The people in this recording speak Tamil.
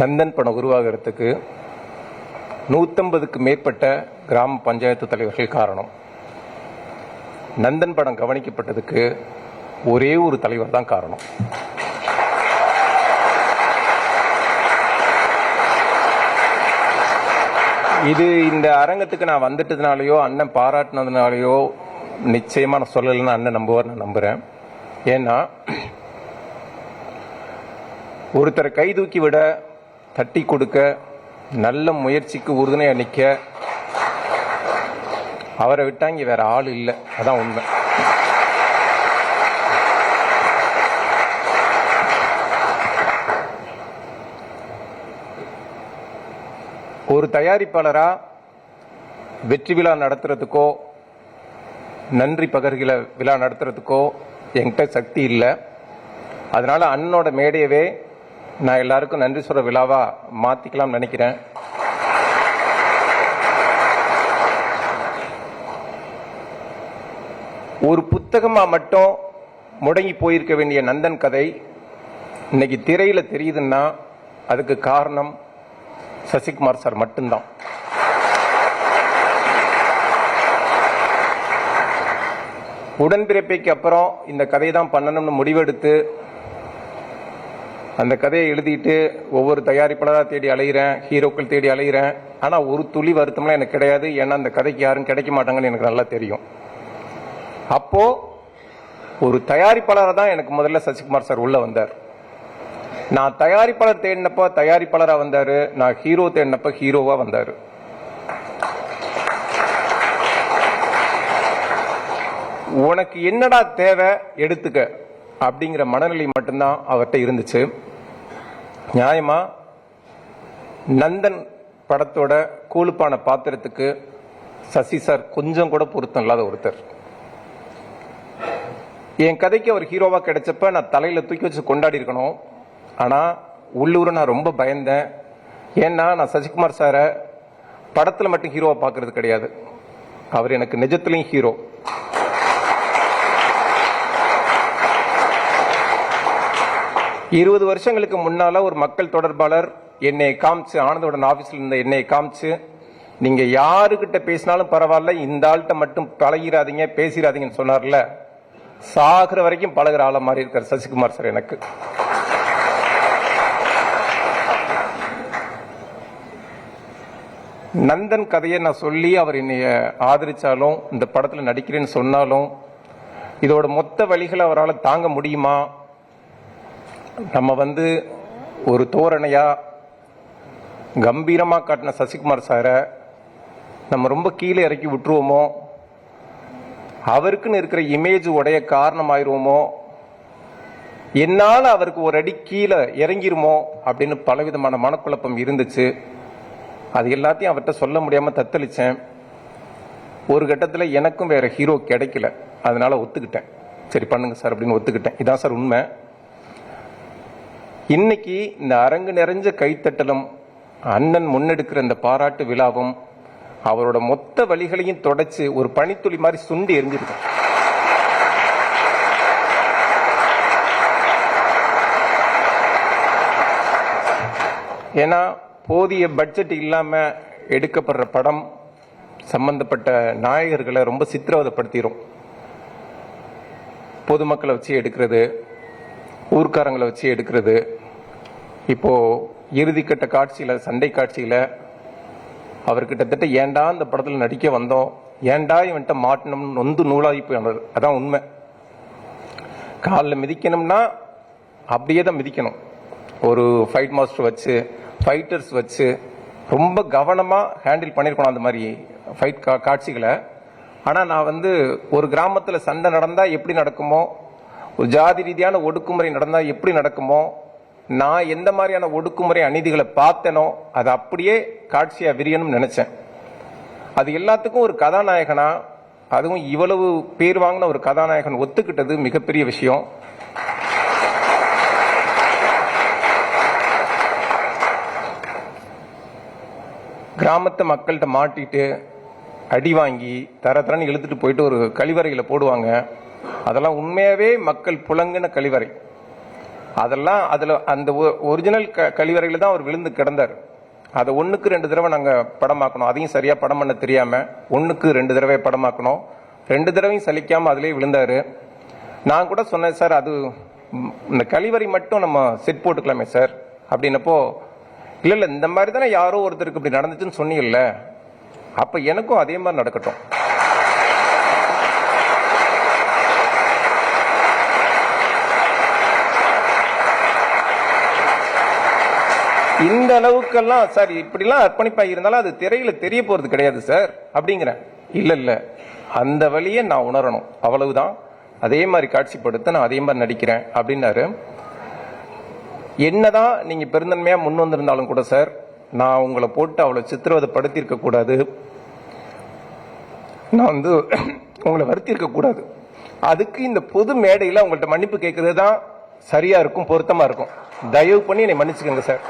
நந்தன் படம் உருவாகிறதுக்கு நூற்றம்பதுக்கு மேற்பட்ட கிராம பஞ்சாயத்து தலைவர்கள் காரணம். நந்தன் படம் கவனிக்கப்பட்டதுக்கு ஒரே ஒரு தலைவர் தான் காரணம். இது இந்த அரங்கத்துக்கு நான் வந்துட்டதுனாலையோ அண்ணன் பாராட்டினதுனாலையோ நிச்சயமா நான் சொல்லலைன்னு அண்ணன் நம்புவார் நான் நம்புறேன். ஏன்னா ஒருத்தரை கை தூக்கி விட தட்டி கொடுக்க நல்ல முயற்சிக்கு உறுதுணையாக நிற்க அவரை விட்டா இங்கே வேற ஆள் இல்லை. அதான் உண்மை. ஒரு தயாரிப்பாளராக வெற்றி விழா நடத்துறதுக்கோ நன்றி பகர்கில விழா நடத்துறதுக்கோ என்கிட்ட சக்தி இல்லை. அதனால அண்ணனோட மேடையவே நான் எல்லாருக்கும் நன்றி சொல்ற விழாவா மாத்திக்கலாம் நினைக்கிறேன். ஒரு புத்தகமா மட்டும் முடங்கி போயிருக்க வேண்டிய நந்தன் கதை இன்னைக்கு திரையில தெரியுதுன்னா அதுக்கு காரணம் சசிகுமார் சார் மட்டும்தான். உடன்பிறப்பைக்கு அப்புறம் இந்த கதையை தான் பண்ணணும்னு முடிவெடுத்து அந்த கதையை எழுதிட்டு ஒவ்வொரு தயாரிப்பாளராக தேடி அலைகிறேன் ஹீரோக்கள் தேடி அலைகிறேன் ஆனால் ஒரு துளி வருத்தம்லாம் எனக்கு கிடையாது. ஏன்னா அந்த கதைக்கு யாரும் கிடைக்க மாட்டாங்கன்னு எனக்கு நல்லா தெரியும். அப்போ ஒரு தயாரிப்பாளராக தான் எனக்கு முதல்ல சசிகுமார் சார் உள்ளே வந்தார். நான் தயாரிப்பாளர் தேடினப்ப தயாரிப்பாளராக வந்தார். நான் ஹீரோ தேடினப்ப ஹீரோவாக வந்தார். உனக்கு என்னடா தேவை? எடுத்துக்க. அப்படிங்கிற மனநிலை மட்டும்தான் அவர்கிட்ட இருந்துச்சு. நியாயமா நந்தன் படத்தோட கூலுப்பான பாத்திரத்துக்கு சசி சார் கொஞ்சம் கூட பொருத்தம் இல்லாத ஒருத்தர். என் கதைக்கு அவர் ஹீரோவா கிடைச்சப்ப நான் தலையில தூக்கி வச்சு கொண்டாடி இருக்கணும். ஆனா உள்ளூர் நான் ரொம்ப பயந்தேன். ஏன்னா நான் சசிகுமார் சாரை படத்துல மட்டும் ஹீரோவா பார்க்கறது கிடையாது. அவர் எனக்கு நிஜத்திலையும் ஹீரோ. இருபது வருஷங்களுக்கு முன்னால ஒரு மக்கள் தொடர்பாளர் என்னை காமிச்சு ஆனந்தோட ஆபீஸ்ல இருந்த என்னை காமிச்சு நீங்க யாருக்கிட்ட பேசினாலும் பரவாயில்ல இந்த ஆள்கிட்ட மட்டும் பழகிராதீங்க பேசிடாதீங்கன்னு சொன்னார்ல. சாகுற வரைக்கும் பழகுற ஆள மாதிரி இருக்கார் சசிகுமார் சார் எனக்கு. நந்தன் கதையை நான் சொல்லி அவர் என்னைய ஆதரிச்சாலும் இந்த படத்துல நடிக்கிறேன்னு சொன்னாலும் இதோட மொத்த வழிகளை அவரால் தாங்க முடியுமா? நம்ம வந்து ஒரு தோரணையாக கம்பீரமாக காட்டின சசிகுமார் சாரை நம்ம ரொம்ப கீழே இறக்கி விட்டுருவோமோ? அவருக்குன்னு இருக்கிற இமேஜ் உடைய காரணமாயிருவோமோ? என்னால் அவருக்கு ஒரு அடி கீழே இறங்கிருமோ? அப்படின்னு பலவிதமான மனக்குழப்பம் இருந்துச்சு. அது எல்லாத்தையும் அவர்கிட்ட சொல்ல முடியாமல் தத்தளிச்சேன். ஒரு கட்டத்தில் எனக்கும் வேறு ஹீரோ கிடைக்கல. அதனால் ஒத்துக்கிட்டேன். சரி பண்ணுங்க சார் அப்படின்னு ஒத்துக்கிட்டேன். இதான் சார் உண்மை. இன்னைக்கு இந்த அரங்கு நிறைஞ்ச கைத்தட்டலும் அண்ணன் முன்னெடுக்கிற இந்த பாராட்டு விழாவும் அவரோட மொத்த வழிகளையும் தொடச்சு ஒரு பனித்துளி மாதிரி சுண்டி எரிஞ்சிருக்கும் ஏன்னா போதிய பட்ஜெட் இல்லாம எடுக்கப்படுற படம் சம்பந்தப்பட்ட நாயகர்களை ரொம்ப சித்திரவதைப்படுத்திடும் பொதுமக்களை வச்சு எடுக்கிறது ஊர்க்காரங்களை வச்சு எடுக்கிறது. இப்போது இறுதிக்கட்ட காட்சியில் சண்டை காட்சியில் அவர் கிட்டத்தட்ட ஏன்டா இந்த படத்தில் நடிக்க வந்தோம்? ஏன்டா இவன்ட்ட மாட்டணும்னு நொந்து நூலாகி போயினார் அதான் உண்மை. காலில் மிதிக்கணும்னா அப்படியே தான் மிதிக்கணும். ஒரு ஃபைட் மாஸ்டர் வச்சு ஃபைட்டர்ஸ் வச்சு ரொம்ப கவனமாக ஹேண்டில் பண்ணியிருக்கணும் அந்த மாதிரி ஃபைட் காட்சிகளை. ஆனால் நான் வந்து ஒரு கிராமத்தில் சண்டை நடந்தால் எப்படி நடக்குமோ ஒரு ஜாதி ரீதியான ஒடுக்குமுறை நடந்தால் எப்படி நடக்குமோ நான் எந்த மாதிரியான ஒடுக்குமுறை அநீதிகளை பார்த்தேனோ அதை அப்படியே காட்சியாக விரியணும்னு நினைச்சேன். அது எல்லாத்துக்கும் ஒரு கதாநாயகனா அதுவும் இவ்வளவு பேர் வாங்கின ஒரு கதாநாயகன் ஒத்துக்கிட்டது மிகப்பெரிய விஷயம். கிராமத்து மக்கள்கிட்ட மாட்டிட்டு அடி வாங்கி தர தரன்னு இழுத்துட்டு போயிட்டு ஒரு கழிவறையில் போடுவாங்க. அதெல்லாம் உண்மையாகவே மக்கள் புலங்கின கழிவறை. அதெல்லாம் அதில் அந்த ஒரிஜினல் கழிவறையில் தான் அவர் விழுந்து கிடந்தார். அதை ஒன்றுக்கு ரெண்டு தடவை நாங்கள் படமாக்கணும். அதையும் சரியாக படம் பண்ண தெரியாமல் ஒன்றுக்கு ரெண்டு தடவை படமாக்கணும். ரெண்டு தடவையும் சலிக்காமல் அதிலே விழுந்தார். நான் கூட சொன்னேன் சார் அது இந்த கழிவறை மட்டும் நம்ம செட் போட்டுக்கலாமே சார். அப்படின்னப்போ இல்லை இல்லை இந்த மாதிரி தானே யாரோ ஒருத்தருக்கு இப்படி நடந்துச்சுன்னு சொன்னீங்கல்ல. அப்போ எனக்கும் அதே மாதிரி நடக்கட்டும். இந்த அளவுக்கெல்லாம் சார் இப்படிலாம் அர்ப்பணிப்பாக இருந்தாலும் அது திரையில் தெரிய போகிறது கிடையாது சார் அப்படிங்கிறேன் இல்லை இல்லை. அந்த வழியை நான் உணரணும். அவ்வளவுதான். அதே மாதிரி காட்சிப்படுத்த நான் அதே மாதிரி நடிக்கிறேன் அப்படின்னாரு. என்னதான் நீங்கள் பெருந்தன்மையாக முன் வந்திருந்தாலும் கூட சார் நான் உங்களை போட்டு அவ்வளோ சித்திரவதை படுத்தியிருக்க கூடாது. நான் வந்து உங்களை வருத்தியிருக்க கூடாது. அதுக்கு இந்த பொது மேடையில் உங்கள்கிட்ட மன்னிப்பு கேட்கறது தான் சரியா இருக்கும் பொருத்தமா இருக்கும். தயவு பண்ணி என்னை மன்னிச்சுக்கோங்க சார்.